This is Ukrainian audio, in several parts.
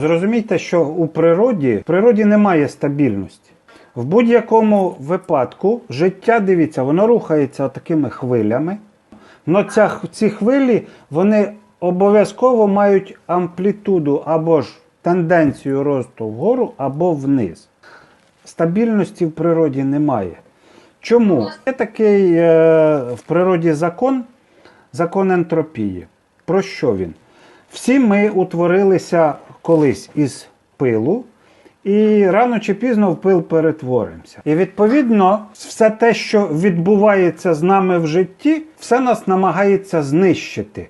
Зрозумійте, що у природі, в природі немає стабільності. В будь-якому випадку життя, дивіться, воно рухається такими хвилями. Но ця, ці хвилі вони обов'язково мають амплітуду або ж тенденцію росту вгору або вниз. Стабільності в природі немає. Чому? Є такий е, в природі закон, закон ентропії. Про що він? Всі ми утворилися колись із пилу, і рано чи пізно в пил перетворимося. І відповідно, все те, що відбувається з нами в житті, все нас намагається знищити.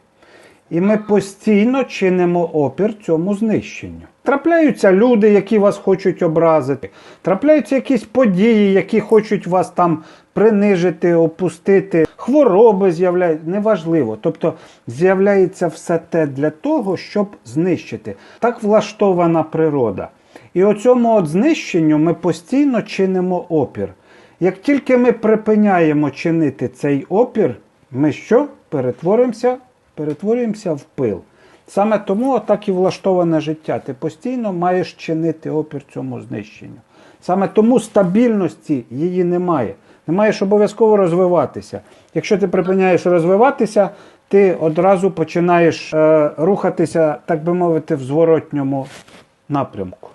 І ми постійно чинимо опір цьому знищенню. Трапляються люди, які вас хочуть образити. Трапляються якісь події, які хочуть вас там принижити, опустити. Хвороби з'являються, неважливо. Тобто з'являється все те для того, щоб знищити. Так влаштована природа. І оцьому от знищенню ми постійно чинимо опір. Як тільки ми припиняємо чинити цей опір, ми що? Перетворимося, перетворюємося в пил. Саме тому так і влаштоване життя. Ти постійно маєш чинити опір цьому знищенню. Саме тому стабільності її немає. Не маєш обов'язково розвиватися. Якщо ти припиняєш розвиватися, ти одразу починаєш е, рухатися, так би мовити, в зворотньому напрямку.